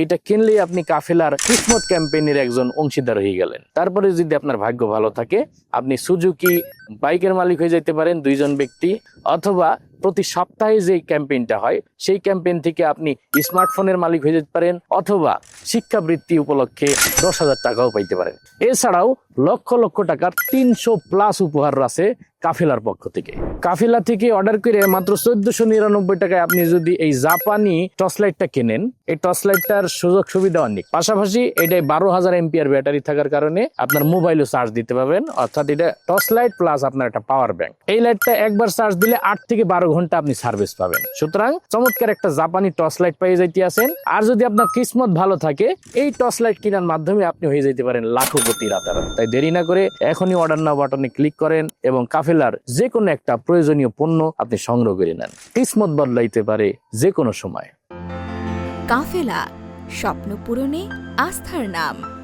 এইটা কিনলেই আপনি কাফেলার কিসমত ক্যাম্পেইনের একজন অংশীদার হয়ে গেলেন। তারপরে যদি আপনার ভাগ্য ভালো থাকে, আপনি সুজুকি বাইকের মালিক হয়ে যেতে পারেন দুইজন ব্যক্তি, অথবা প্রতি সপ্তাহে যে ক্যাম্পেইনটা হয়, সেই ক্যাম্পেইন থেকে আপনি স্মার্টফোনের মালিক হয়ে যেতে পারেন, অথবা শিক্ষাবৃত্তি উপলক্ষে দশ হাজার টাকাও পাইতে পারেন। এছাড়াও লক্ষ লক্ষ টাকার তিনশো প্লাস উপহার আছে কাফেলার পক্ষ থেকে। কাফেলা থেকে অর্ডার করে মাত্র চোদ্দশো নিরানব্বই টাকায় আপনি যদি এই জাপানি টর্চ লাইটটা কেনেন, এই টর্চ লাইটটার সুযোগ সুবিধা অনেক। পাশাপাশি এটাই বারো হাজার এমপিআর ব্যাটারি থাকার কারণে আপনার মোবাইলও চার্জ দিতে পারবেন, অর্থাৎ এটা টর্চ লাইট প্লাস আপনার একটা পাওয়ার ব্যাংক এই লাইটটা একবার চার্জ দিলে আট থেকে বারো ঘণ্টা আপনি সার্ভিস পাবেন। সুতরাং চমৎকার একটা জাপানি টর্চ লাইট পেয়ে যাইতে আছেন। আর যদি আপনার কিসমত ভালো থাকে, এই টর্চ লাইট কেনার মাধ্যমে আপনি হয়ে যেতে পারেন লাখপতি রাতারাত। তাই দেরি না করে এখনই অর্ডার নাও বাটনে ক্লিক করেন এবং কাফেলার যে কোনো একটা প্রয়োজনীয় পণ্য আপনি সংগ্রহ করে নেন। কিসমত বদলাইতে পারে যে কোনো সময়। কাফেলা, স্বপ্ন পূরণে আস্থার নাম।